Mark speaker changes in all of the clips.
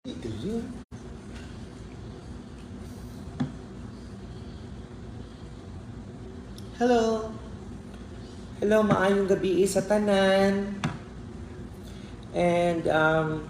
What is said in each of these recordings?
Speaker 1: Dili. Hello. Hello, maayong gabi sa tanan. And um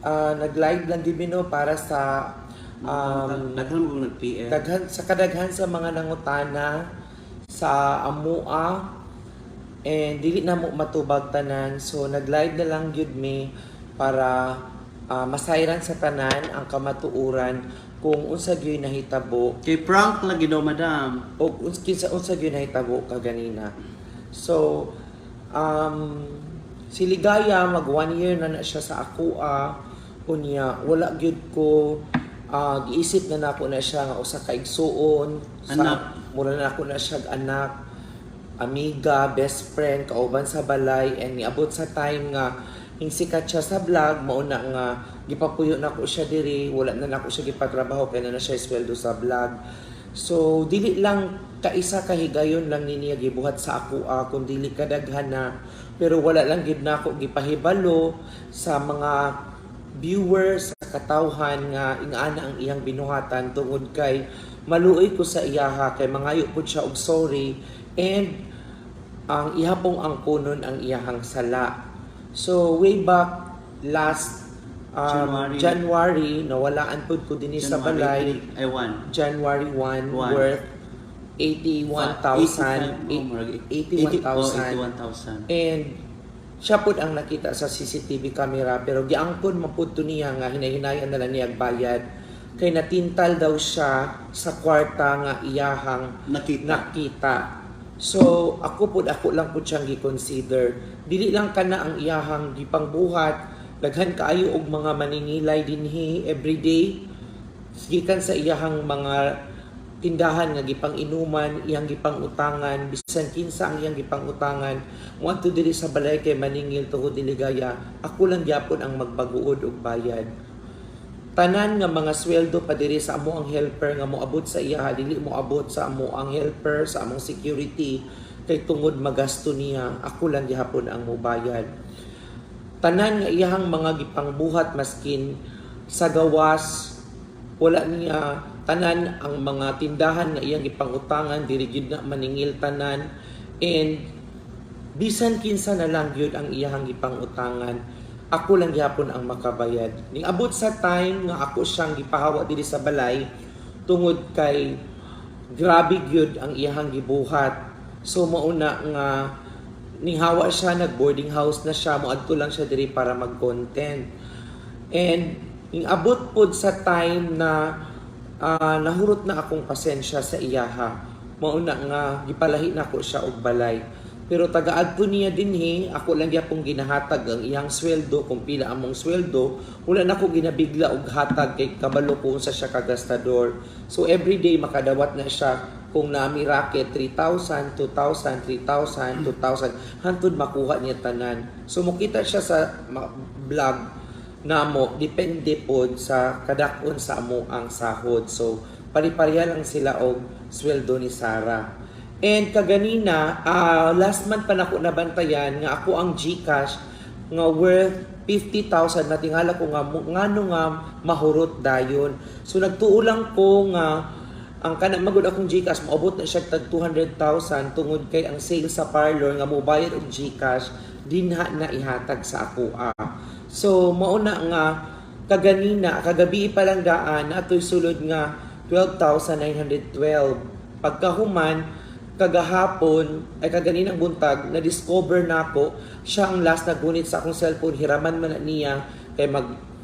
Speaker 1: uh, nag-live lang din no para sa um,
Speaker 2: Daghan mo nag-PM.
Speaker 1: daghan sa kadaghan sa mga nangutana sa amua and dili na mo matubag tanan so nag-live na lang gyud mi para ah, masayran sa tanan ang kamatuuran kung unsa gyud nahitabo
Speaker 2: Kay prank lagi daw, madam.
Speaker 1: o kinsa unsa gyud nahitabo kaganina so um si Ligaya mag one year na na siya sa akoa unya wala gyud ko ah, giisip na nako na siya nga usa ka igsuon
Speaker 2: Anak.
Speaker 1: mura na ako na siya anak amiga best friend kauban sa balay and niabot sa time nga sikat siya sa vlog mauna nga gipapuyo na ko siya diri wala na nako siya gipatrabaho kay na na siya sweldo sa vlog so dili lang kaisa ka higayon lang ni niya gibuhat sa ako ah, kung dili kadaghan na pero wala lang gid nako gipahibalo sa mga viewers sa katawhan nga ingana ang iyang binuhatan tungod kay maluoy ko sa iyaha kay mangayo pud siya og sorry and ang ihapong ang kunon ang iyahang sala. So way back last um,
Speaker 2: January.
Speaker 1: January, nawalaan pud ko dinhi sa balay
Speaker 2: Ay, one.
Speaker 1: January 1
Speaker 2: One.
Speaker 1: worth 81,000 81,000
Speaker 2: 81,000.
Speaker 1: And siya pud ang nakita sa CCTV camera pero giangkon mapud to niya nga hinahinayan na lang niya bayad kay natintal daw siya sa kwarta nga iyahang
Speaker 2: Nakita.
Speaker 1: nakita. So ako pud ako lang pud siyang gi-consider. Dili lang kana ang iyahang gipangbuhat, daghan kaayo og mga maningilay dinhi everyday. Gikan sa iyahang mga tindahan nga gipang inuman, iyang gipang utangan, bisan kinsa ang iyang gipang utangan, mo adto diri sa balay kay maningil tuhod diligaya, ako lang gyapon ang magbaguod og bayad. Tanan nga mga sweldo pa diri sa amo ang helper nga moabot sa iya, dili mo abot sa amo ang helper sa among security. Kay tungod magasto niya, ako lang gihapon ang mobayad. Tanan nga iyahang mga gipangbuhat maskin sa gawas wala niya. Tanan ang mga tindahan nga iyang ipangutangan diri gyud na maningil tanan. And bisan kinsa na lang gyud ang iyang ipangutangan ako lang gyapon ang makabayad ning abot sa time nga ako siyang gipahawa diri sa balay tungod kay grabe gyud ang iyang gibuhat so mauna nga ning hawa siya nag boarding house na siya moadto lang siya diri para mag-content And ing abot pod sa time na ah, nahurot na akong pasensya sa iyaha. Mauna nga gipalahi na ko siya og balay. Pero tagaad po niya dinhi, ako lang gyapong ginahatag ang iyang sweldo kung pila among sweldo, wala na ko ginabigla og hatag kay kabalo ko sa siya kagastador. So everyday makadawat na siya kung nami racket 3,000, 2,000, 3,000, 2,000 hantod makuha niya tanan. So mukita siya sa vlog namo depende pod sa kadakon sa amo ang sahod. So pari-pareha lang sila og sweldo ni Sarah. And kaganina, ah, last month pa nako nabantayan nga ako ang GCash nga worth 50,000 na tingala ko nga ngano nga mahurot dayon. So nagtuo lang ko nga ang kana magud akong GCash maabot na siya tag 200,000 tungod kay ang sale sa parlor nga mobayad og GCash dinha na ihatag sa ako. ah. So mauna nga kaganina kagabi pa lang daan atoy sulod nga 12,912 pagkahuman kagahapon ay kaganinang buntag na discover na ako siya ang last nagunit sa akong cellphone hiraman man niya kay mag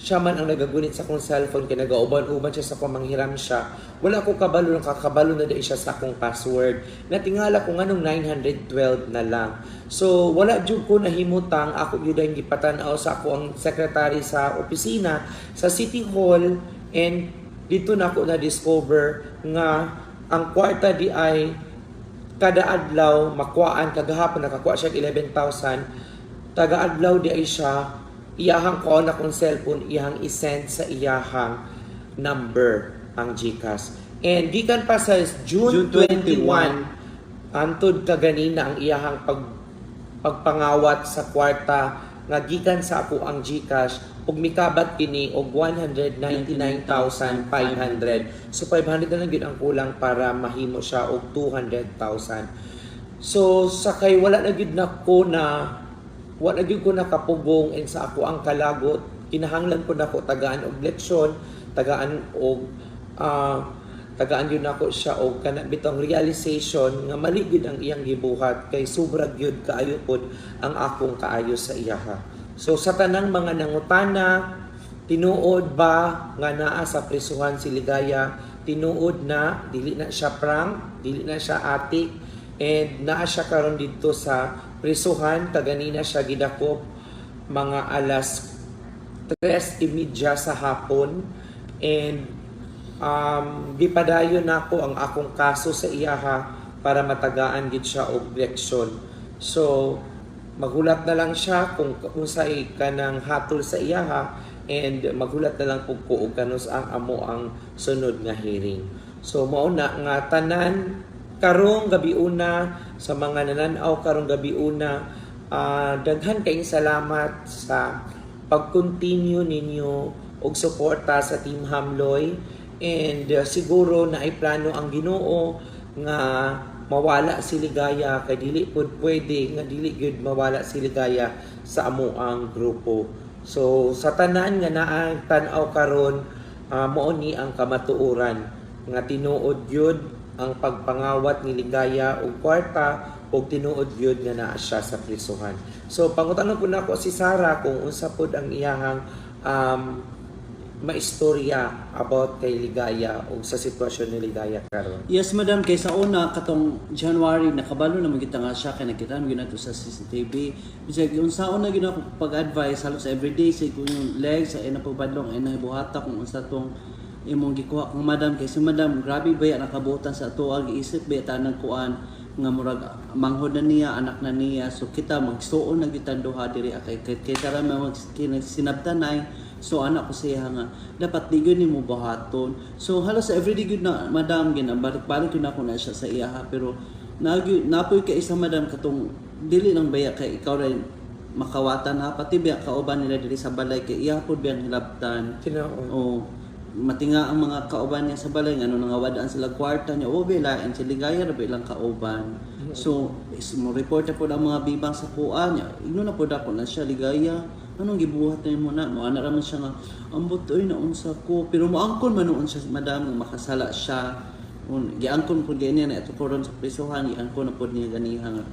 Speaker 1: siya man ang nagagunit sa akong cellphone kay nagauban-uban siya sa pamanghiram siya. Wala ko kabalo ng kakabalo na dahil siya sa akong password. Natingala ko nganong 912 na lang. So wala jud ko nahimutang ako gyud ang gipatan-aw sa ako ang secretary sa opisina sa City Hall and dito na ako na discover nga ang kwarta di ay kada adlaw makuhaan kagahapon nakakuha siya og 11,000 taga adlaw di ay siya iyahang ko na kong cellphone iyahang isend sa iyahang number ang GCash. And gikan pa sa June,
Speaker 2: June
Speaker 1: 21
Speaker 2: 21,
Speaker 1: antod kaganina ang iyahang pag pagpangawat sa kwarta nga gikan sa ako ang GCash ug mikabat kini og 199,500. So 500 na lang gyud ang kulang para mahimo siya og 200,000. So sakay wala na gyud nako na wala gyud ko nakapugong and sa ako ang kalagot kinahanglan ko nako tagaan og leksyon, tagaan og ah, tagaan yun ako siya og kana bitong realization nga mali gyud ang iyang gibuhat kay sobra gyud kaayo pod ang akong kaayo sa iyaha. So sa tanang mga nangutana, tinuod ba nga naa sa prisuhan si Ligaya? Tinuod na dili na siya prank, dili na siya atik, and naa siya karon dito sa prisuhan kaganina siya gidakop mga alas 3.30 sa hapon and um, gipadayon nako ang akong kaso sa iyaha para matagaan gid siya og leksyon. So maghulat na lang siya kung unsay kanang hatol sa iyaha and maghulat na lang pug ko og kanus ang amo ang sunod nga hearing. So mao na nga tanan karong gabi una sa mga nananaw karong gabi una ah, daghan kayong salamat sa pag-continue ninyo og suporta sa Team Hamloy and uh, siguro na ay plano ang Ginoo nga mawala si Ligaya kay dili pud pwede nga dili gyud mawala si Ligaya sa amo ang grupo. So sa tanan nga naa tan-aw karon uh, mao ni ang kamatuoran nga tinuod gyud ang pagpangawat ni Ligaya og kwarta og tinuod gyud nga naa siya sa prisuhan. So pangutanong po nako si Sara kung unsa pod ang iyahang um, maistorya about kay Ligaya o sa sitwasyon ni Ligaya karon.
Speaker 2: Yes, madam. Kay sa una, katong January, nakabalo na magkita nga siya, kaya nakita namin to sa CCTV. Bisag, yung sa una, gina ko pag-advise, halos everyday, sa kung yung legs, ay napabadlong, ay nahibuhata kung unsa tong imong gikuha kang madam kay si madam grabe ba ya nakabutan sa ato ag isip ba ta nang kuan nga murag manghod na niya anak na niya so kita magsuon na gitan duha diri kay kay, kay tara mag sinabtanay so anak ko siya nga dapat di gyud nimo buhaton so halos everyday gyud na madam gina balik na ako na siya sa iya ha? Pero nagyo napoy ka isa madam katong dili lang baya kay ikaw rin makawatan ha? Pati biya kauban nila diri sa balay kay iya pod biyang hilabtan?
Speaker 1: Tinuod.
Speaker 2: Oh, matinga ang mga kauban niya sa balay ano nangawadaan sila kwarta niya o bilain si ligaya ra ba ilang kauban? So is mo report na po ang mga bibang sa kuan niya igno na po dako na siya ligaya anong gibuhat na mo na mo ana ra siya nga ambot oy na unsa ko pero moangkon man noon siya madam nga makasala siya un giangkon po ganyan na ito ko ron sa prisuhan giangkon na po niya ganiha nga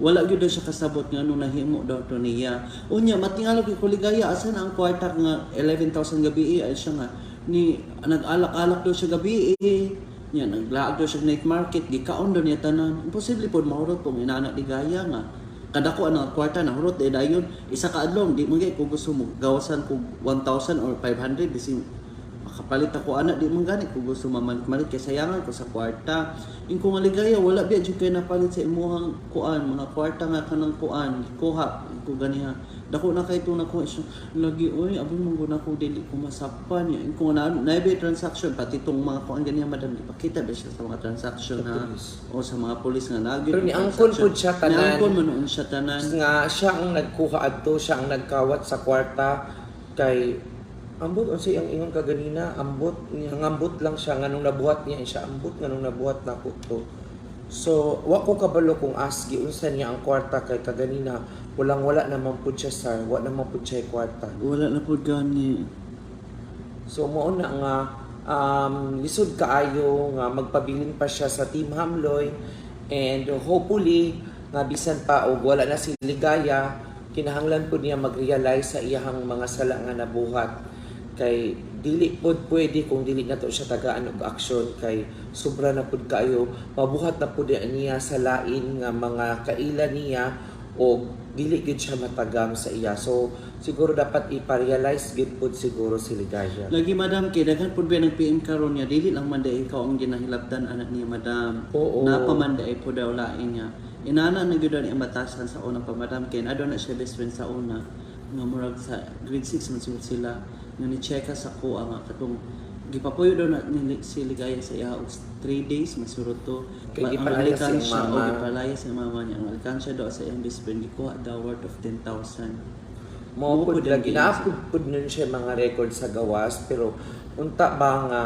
Speaker 2: wala gyud siya kasabot nga ano nahimo daw to niya unya matingala ko ligaya asa na ang kwarta nga 11,000 gabi ay siya nga ni nag-alak-alak daw siya gabi eh. Nya naglaag daw siya night market, di kaon daw niya tanan. Imposible pod mahurot kung inana di gaya nga. Kada ko ang kwarta na hurot eh dayon isa ka adlong di man ko gusto mo gawasan ko 1,000 or 500 bisin makapalit ako anak di man gani ko gusto mamalit kay sayangan ko sa kwarta. In ko maligaya wala biya jud kay napalit sa imuhang kuan. Mga kwarta nga kanang kuan kuha ko ganiha dako na kay to na ko lagi oy abong mong guna ko dili ko masapan. Ya in ko na naibe transaction pati tong mga kuan ganiha madam ipakita ba siya sa mga transaction
Speaker 1: Sa
Speaker 2: na o sa mga pulis nga nagi
Speaker 1: Pero niangkon pod siya tanan.
Speaker 2: niangkon man noon siya tanan.
Speaker 1: Nga siya ang nagkuha adto, siya ang nagkawat sa kwarta kay ambot unsay ang ingon kaganina ambot ngambot lang siya nganong nabuhat niya siya ambot nganong nabuhat na to. So wa ko kabalo kung aski unsa niya ang kwarta kay kaganina walang wala naman pud siya sir wa naman pud siya kwarta.
Speaker 2: Wala na pod gani.
Speaker 1: So mo na nga um, lisod kaayo nga magpabilin pa siya sa Team Hamloy and hopefully nga bisan pa og wala na si Ligaya kinahanglan po niya mag-realize sa iyahang mga sala nga nabuhat kay dili pod pwede kung dili na to siya tagaan og aksyon. Kay sobra na pud kayo. Mabuhat na pud niya sa lain nga mga kaila niya o dili gid siya matagam sa iya. So siguro dapat ipa-realize gid pud siguro si Ligaya.
Speaker 2: Lagi madam kay daghan pud ba ng PM karon niya dili lang man day ikaw ang ginahilabtan anak niya madam.
Speaker 1: Oo.
Speaker 2: Napaman day po daw lain niya. Inana na gyud ang batasan sa unang pa madam. Kay ado na siya best friend sa una. Nga murag sa grade 6 man sila nga ni checka sa ko nga katong gipapuyo daw na ni si Ligaya sa iya og 3 days masurot to.
Speaker 1: Kay
Speaker 2: Ma- ang alikansya,
Speaker 1: iyang
Speaker 2: o gipalaya sa mama niya. Ang alikansya daw sa iyang best friend gikuha daw worth of 10,000.
Speaker 1: mo pud
Speaker 2: pud
Speaker 1: lagi na pud pud nun siya mga record sa gawas pero unta ba nga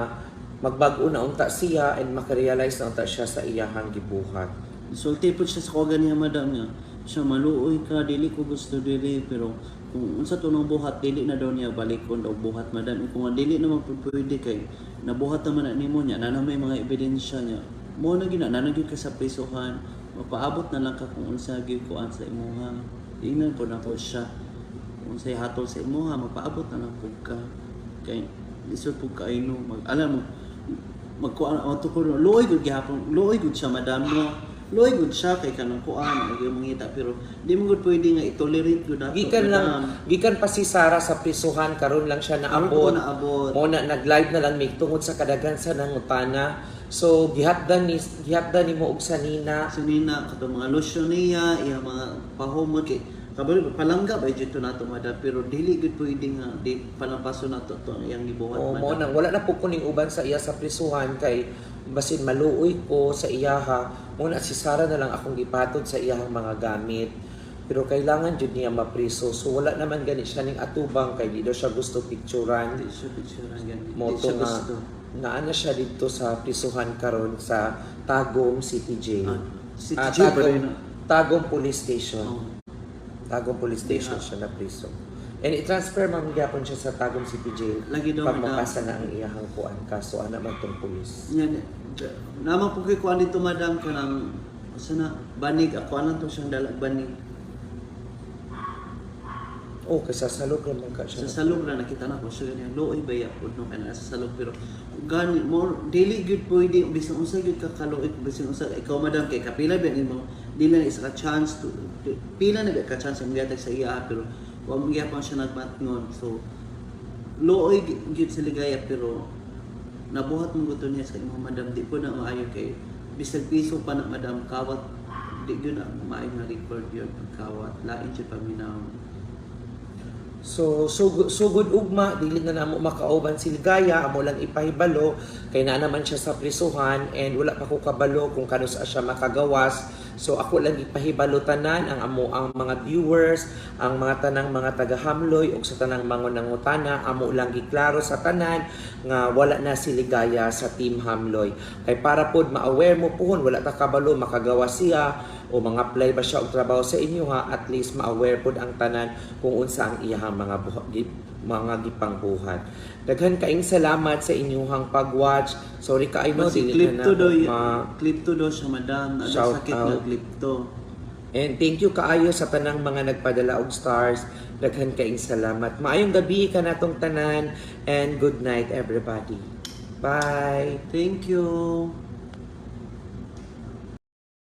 Speaker 1: magbag-o na unta siya and makarealize na unta siya sa iyahang gibuhat.
Speaker 2: Sulti po siya sa kuwagan niya madam nga. Siya maluoy ka, dili ko gusto dili pero kung unsa to nang buhat dili na daw niya balikon daw buhat madam. Kung dili naman po pwede kay nabuhat naman na nimo niya, na may mga ebidensya niya. Mo na gina, nanagid ka sa prisuhan, mapaabot na lang ka kung unsa gyud kuan sa imuha. Ingnan po na po siya. Kung unsay hatol sa imuha, mapaabot na lang po ka. Kay lisod po ka no, mag alam mo magkuan ang to ko luoy gud gihapon luoy gud siya madam no luoy gud siya kay kanang kuan ag mangita pero di mo gud pwede nga i-tolerate gud ato
Speaker 1: Gikan lang gikan pa si Sara sa prisuhan karon lang siya naabot.
Speaker 2: na abot
Speaker 1: Mo na nag-live na lang mig tungod sa kadagan sa nangutana. So gihatdan ni gihatdan ni mo og sanina
Speaker 2: sinina kato mga lotion niya iya mga pahumot kay kabalo palangga ba jud to nato madam pero dili gud pwede nga di palampaso nato to ang iyang gibuhat
Speaker 1: O mo nang wala na po kuning uban sa iya sa prisuhan kay basin maluoy ko sa iyaha mo na si Sara na lang akong gipatod sa iyahang mga gamit pero kailangan jud niya mapriso so wala naman gani siya ning atubang kay di daw siya gusto picturean
Speaker 2: di siya picture ganyan di
Speaker 1: moto
Speaker 2: siya
Speaker 1: nga naana siya dito sa prisuhan karon sa Tagum City Jail.
Speaker 2: Ah, City
Speaker 1: Ah,
Speaker 2: Jail
Speaker 1: Tagum? Tagum Police Station.
Speaker 2: Oh.
Speaker 1: Tagum Police Station
Speaker 2: Yeah.
Speaker 1: siya na priso. And i-transfer man gyapon siya sa Tagum City Jail
Speaker 2: Lagi daw
Speaker 1: pag
Speaker 2: madam.
Speaker 1: mapasa na ang iyahang kuan kaso ana man tong pulis.
Speaker 2: Yan, naman po kay kuan dito madam ka ng sana banig ako anan to siyang dalag banig
Speaker 1: Oh, kasi sa salog naman ka siya.
Speaker 2: sa salog na nakita na ko siya ganyan looy ba ya pud no kana sa salog pero gani more daily good pwede bisan unsa gyud ka kaluoy bisan unsa ikaw madam kay kapila ba nimo dili na isa ka chance to pila na ka chance ang gihatag sa iya pero wa mo gyapon siya nagmatngon. So looy gyud sa ligaya pero nabuhat mo gusto niya sa imong madam. Di po na maayo kay bisag piso pa na madam kawat di gyud na maayo nga record yun pagkawat lain siya paminaw
Speaker 1: So, sugod, sugod ugma, dili na namo makauban si Ligaya, amo lang ipahibalo, kay na naman siya sa prisuhan, and wala pa ko kabalo kung kano sa siya makagawas. So, ako lang ipahibalo tanan, ang amo ang mga viewers, ang mga tanang mga taga-hamloy, o sa tanang mga nangutana, amo lang giklaro sa tanan, nga wala na si Ligaya sa Team Hamloy. Kay para pod ma-aware mo pohon, wala ta kabalo, makagawas siya, o mga apply ba siya og trabaho sa inyo ha at least ma-aware pod ang tanan kung unsa ang iyahang mga buha- gi- mga gipangbuhat daghan kaing salamat sa inyong pag-watch sorry ka I know
Speaker 2: Kasi
Speaker 1: dili
Speaker 2: clip
Speaker 1: na
Speaker 2: to daw,
Speaker 1: ma-
Speaker 2: clip to daw siya madam. Ano sakit
Speaker 1: out.
Speaker 2: na clip to.
Speaker 1: and thank you kaayo sa tanang mga nagpadala og stars daghan kaing salamat maayong gabi ka natong tanan and good night everybody bye
Speaker 2: Thank you.